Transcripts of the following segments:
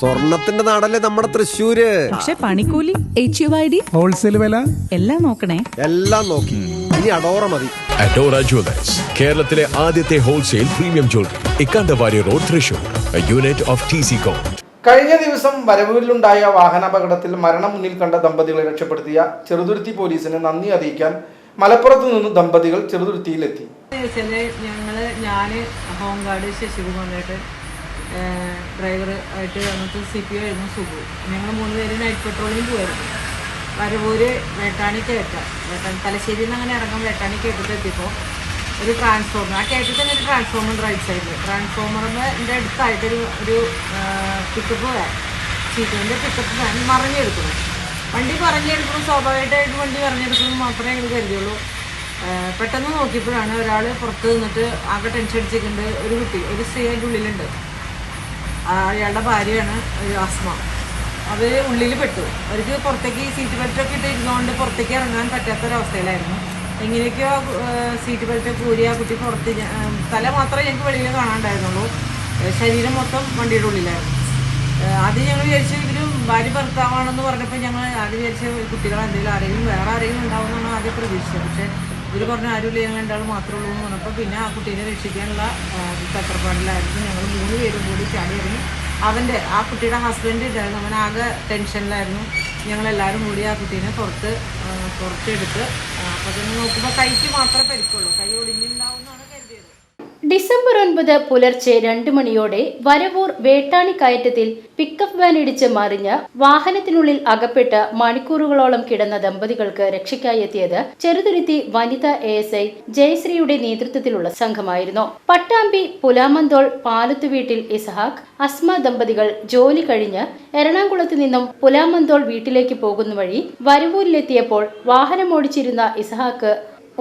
സ്വർണത്തിന്റെ നാടല്ലേ നമ്മുടെ തൃശ്ശൂര്? പക്ഷെ പണിക്കൂലി H U I D wholesale വില? എല്ലാം നോക്കണേ. എല്ലാം നോക്കി. ഇനി അഡോറ മതി. അഡോറ ജ്വല്ലേഴ്സ് കേരളത്തിലെ ആദ്യത്തെ wholesale premium jewellery Ikkanda Warrier road Thrissur unit of T C കഴിഞ്ഞ ദിവസം വരവൂരിലുണ്ടായ വാഹനാപകടത്തിൽ മരണം മുന്നിൽ കണ്ട ദമ്പതികളെ രക്ഷപ്പെടുത്തിയ ചെറുതുരുത്തി പോലീസിന് നന്ദി അറിയിക്കാൻ മലപ്പുറത്ത് നിന്ന് ദമ്പതികൾ ചെറുതുരുത്തിയിലെത്തി. ഞങ്ങൾ ഞാൻ ഹോംഗാർഡ് ശശികുമാറായിട്ട് ഡ്രൈവർ ആയിട്ട് വന്നിട്ട് സി പി ആയിരുന്നു സുഖു. ഞങ്ങൾ മൂന്ന് പേര് നൈറ്റ് പെട്രോളിങ് പോയിരുന്നു. വരവൂര് വേട്ടാണി കയറ്റം വേട്ടാണി തലശ്ശേരിയിൽ നിന്ന് അങ്ങനെ ഇറങ്ങാൻ വേട്ടാണി കയറ്റത്ത് എത്തിയപ്പോൾ ഒരു ട്രാൻസ്ഫോമർ ആ കയറ്റത്തിൽ തന്നെ ഒരു ട്രാൻസ്ഫോമർ റൈറ്റ് സൈഡിൽ ട്രാൻസ്ഫോമറിന്റെ അടുത്തായിട്ടൊരു ഒരു പിക്കപ്പ് വാൻ ചീറ്റിന്റെ പിക്കപ്പ് വാൻ മറിഞ്ഞെടുക്കുന്നു. വണ്ടി പറഞ്ഞെടുക്കുന്നു സ്വാഭാവികമായിട്ട് വണ്ടി പറഞ്ഞെടുക്കുന്നു മാത്രമേ ഞങ്ങൾ കരുതിയുള്ളൂ. പെട്ടെന്ന് നോക്കിയപ്പോഴാണ് ഒരാൾ പുറത്ത് നിന്നിട്ട് ആകെ ടെൻഷൻ അടിച്ചിട്ടുണ്ട് ഒരു കുട്ടി ഒരു സ്ത്രീ അതിന്റെ ഉള്ളിലുണ്ട്. അയാളുടെ ഭാര്യയാണ് ആസ്മ. അവർ ഉള്ളിൽ പെട്ടു. അവർക്ക് പുറത്തേക്ക് സീറ്റ് ബെൽറ്റൊക്കെ ഇട്ട് ഇരുന്നുകൊണ്ട് പുറത്തേക്ക് ഇറങ്ങാൻ പറ്റാത്തൊരവസ്ഥയിലായിരുന്നു. എങ്ങനെയൊക്കെയോ സീറ്റ് ബെൽറ്റ് ഊരി കുട്ടി പുറത്ത് തല മാത്രമേ ഞങ്ങൾക്ക് വെളിയിൽ കാണാണ്ടായിരുന്നുള്ളൂ. ശരീരം മൊത്തം വണ്ടിയുടെ ഉള്ളിലായിരുന്നു. ആദ്യം ഞങ്ങൾ വിചാരിച്ചു ഇവരും ഭാര്യ ഭർത്താവാണെന്ന് പറഞ്ഞപ്പോൾ ഞങ്ങൾ ആദ്യം വിചാരിച്ച കുട്ടികൾ എന്തെങ്കിലും ആരെങ്കിലും വേറെ ആരെങ്കിലും ഉണ്ടാവുമെന്നാണ് ആദ്യം പ്രതീക്ഷിച്ചത്. പക്ഷേ ഇവർ പറഞ്ഞ ആരുമില്ല ഞങ്ങൾ രണ്ടാൾ മാത്രമേ ഉള്ളൂ എന്ന് പറഞ്ഞപ്പോൾ പിന്നെ ആ കുട്ടീനെ രക്ഷിക്കാനുള്ള തത്രപ്പാടിലായിരുന്നു ഞങ്ങൾ മൂന്ന് പേരും കൂടി ചാടി ഇറങ്ങി അവന്റെ ആ കുട്ടിയുടെ ഹസ്ബൻഡ് ഉണ്ടായിരുന്നു അവൻ ആകെ ടെൻഷനിലായിരുന്നു. ഞങ്ങളെല്ലാവരും കൂടി ആ കുട്ടീനെ പുറത്ത് പുറത്തെടുത്ത് അപ്പോൾ അതൊന്ന് നോക്കുമ്പോൾ കൈക്ക് മാത്രമേ പരിക്കുള്ളൂ. കൈ ഒടിഞ്ഞിട്ടുണ്ടാവും എന്നാണ് ഡിസംബർ ഒൻപത് പുലർച്ചെ രണ്ടു മണിയോടെ വരവൂർ വേട്ടാണി കയറ്റത്തിൽ പിക്കപ്പ് വാൻ ഇടിച്ച് മറിഞ്ഞ് വാഹനത്തിനുള്ളിൽ അകപ്പെട്ട് മണിക്കൂറുകളോളം കിടന്ന ദമ്പതികൾക്ക് രക്ഷയ്ക്കായി എത്തിയത് ചെറുതുരുത്തി വനിതാ എ എസ് ഐ ജയശ്രീയുടെ നേതൃത്വത്തിലുള്ള സംഘമായിരുന്നു. പട്ടാമ്പി പുലാമന്തോൾ പാലത്തു വീട്ടിൽ ഇസഹാക്ക് അസ്മ ദമ്പതികൾ ജോലി കഴിഞ്ഞ് എറണാകുളത്ത് നിന്നും പുലാമന്തോൾ വീട്ടിലേക്ക് പോകുന്ന വഴി വരവൂരിലെത്തിയപ്പോൾ വാഹനമോടിച്ചിരുന്ന ഇസഹാക്ക്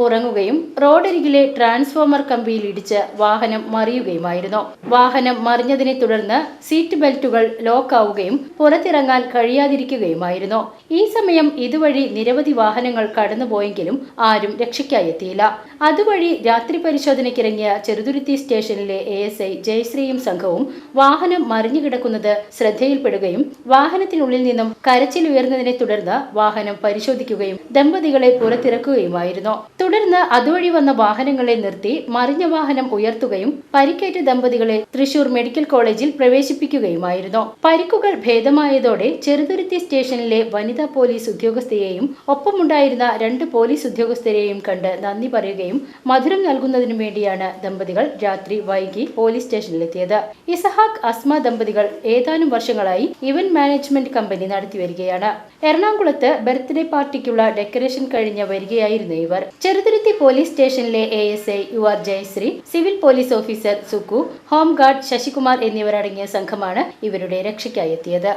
ഉറങ്ങുകയും റോഡരികിലെ ട്രാൻസ്ഫോമർ കമ്പിയിൽ ഇടിച്ച് വാഹനം മറിയുകയുമായിരുന്നു. വാഹനം മറിഞ്ഞതിനെ തുടർന്ന് സീറ്റ് ബെൽറ്റുകൾ ലോക്കാവുകയും പുറത്തിറങ്ങാൻ കഴിയാതിരിക്കുകയുമായിരുന്നു. ഈ സമയം ഇതുവഴി നിരവധി വാഹനങ്ങൾ കടന്നുപോയെങ്കിലും ആരും രക്ഷയ്ക്കായി എത്തിയില്ല. അതുവഴി രാത്രി പരിശോധനയ്ക്കിറങ്ങിയ ചെറുതുരുത്തി സ്റ്റേഷനിലെ എ എസ് ഐ ജയശ്രീയും സംഘവും വാഹനം മറിഞ്ഞു കിടക്കുന്നത് ശ്രദ്ധയിൽപ്പെടുകയും വാഹനത്തിനുള്ളിൽ നിന്നും കരച്ചിൽ ഉയർന്നതിനെ തുടർന്ന് വാഹനം പരിശോധിക്കുകയും ദമ്പതികളെ പുറത്തിറക്കുകയുമായിരുന്നു. തുടർന്ന് അതുവഴി വന്ന വാഹനങ്ങളെ നിർത്തി മറിഞ്ഞ വാഹനം ഉയർത്തുകയും പരിക്കേറ്റ ദമ്പതികളെ തൃശൂർ മെഡിക്കൽ കോളേജിൽ പ്രവേശിപ്പിക്കുകയുമായിരുന്നു. പരിക്കുകൾ ഭേദമായതോടെ ചെറുതുരുത്തി സ്റ്റേഷനിലെ വനിതാ പോലീസ് ഉദ്യോഗസ്ഥയെയും ഒപ്പമുണ്ടായിരുന്ന രണ്ട് പോലീസ് ഉദ്യോഗസ്ഥരെയും കണ്ട് നന്ദി പറയുകയും മധുരം നൽകുന്നതിനു വേണ്ടിയാണ് ദമ്പതികൾ രാത്രി വൈകി പോലീസ് സ്റ്റേഷനിലെത്തിയത്. ഇസഹാഖ് അസ്മ ദമ്പതികൾ ഏതാനും വർഷങ്ങളായി ഇവന്റ് മാനേജ്മെന്റ് കമ്പനി നടത്തിവരികയാണ് എറണാകുളത്ത് ബർത്ത്ഡേ പാർട്ടിക്കുള്ള ഡെക്കറേഷൻ കഴിഞ്ഞ് വരികയായിരുന്നു ഇവർ. ചെറുതുരുത്തി പോലീസ് സ്റ്റേഷനിലെ A S I U R Jayasree civil police officer Sukku home guard Sasikumar എന്നിവരടങ്ങിയ സംഘമാണ് ഇവരുടെ രക്ഷയ്ക്കായി എത്തിയത്.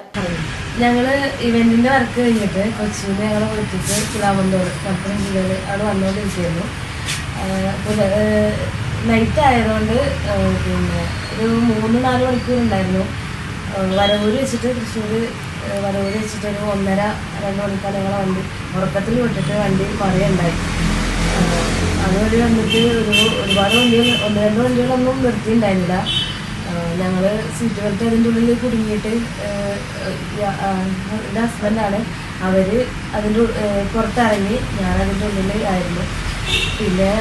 ഞങ്ങൾ ഇവന്റിന്റെ വർക്ക് കഴിഞ്ഞിട്ട് കൊച്ചിയിൽ ഞങ്ങളെ വിളിച്ചിട്ട് ചുടാമന്തോട് അവിടെ വന്നുകൊണ്ടിരിക്കുകയായിരുന്നു നൈറ്റ് ആയതുകൊണ്ട് പിന്നെ ഒരു മൂന്ന് നാല് മണിക്കൂർ ഉണ്ടായിരുന്നു. വരവൂര് വെച്ചിട്ട് തൃശ്ശൂർ വരവൂര് വെച്ചിട്ട് ഒരു ഒന്നര രണ്ട് മണിക്കാണ് ഞങ്ങളെ വണ്ടി ഉറക്കത്തിൽ വിട്ടിട്ട് വണ്ടി മറിയുണ്ടായി ആ, അതുവഴി വന്നിട്ട് ഒരു ഒരുപാട് വണ്ടികൾ ഒന്ന് രണ്ട് വണ്ടികളൊന്നും നിർത്തിയിട്ടുണ്ടായിരുന്നില്ല ഞങ്ങൾ സീറ്റ് ബെൽറ്റ് അതിന്റെ ഉള്ളിൽ കുടുങ്ങിയിട്ട് എന്റെ ഹസ്ബൻഡാണ് അവർ അതിന്റെ പുറത്തിറങ്ങി ഞാൻ അതിന്റെ ഉള്ളിൽ ആയിരുന്നു. പിന്നെ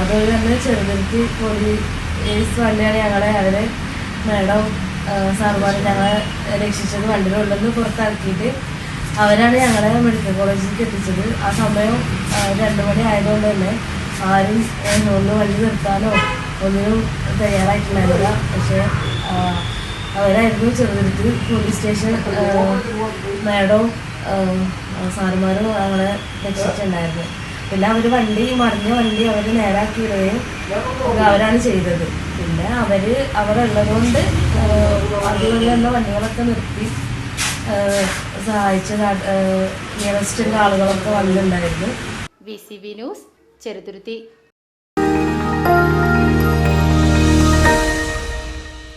അതുപോലെ തന്നെ ചെറുതിരുത്തി പോലീസ് വണ്ടിയാണ് ഞങ്ങളെ അവരെ മാഡം സാറുമാർ ഞങ്ങളെ രക്ഷിച്ചത്. വണ്ടിയുടെ ഉള്ളിൽ നിന്ന് പുറത്തിറക്കിയിട്ട് അവരാണ് ഞങ്ങളെ മെഡിക്കൽ കോളേജിലേക്ക് എത്തിച്ചത്. ആ സമയം രണ്ട് മണി ആയതുകൊണ്ട് തന്നെ ആരും നോന്ന് വണ്ടി നിർത്താനോ ഒന്നിനും തയ്യാറായിട്ടുണ്ടായിരുന്നില്ല പക്ഷേ അവരായിരുന്നു ചെറുതുരുത്തി പോലീസ് സ്റ്റേഷൻ മാഡവും സാറുമാരും ഞങ്ങളെ രക്ഷിച്ചിട്ടുണ്ടായിരുന്നു. പിന്നെ അവർ വണ്ടി മറിഞ്ഞ വണ്ടി അവർ നേരാക്കിയിടുകയും അവരാണ് ചെയ്തത്. പിന്നെ അവർ അവിടെ ഉള്ളതുകൊണ്ട് അതുപോലെ തന്നെ വണ്ടികളൊക്കെ നിർത്തി സഹായിച്ച നിയറസ്റ്റുള്ള ആളുകളൊക്കെ വന്നിട്ടുണ്ടായിരുന്നു. విసివి న్యూస్ చెరుతురుతి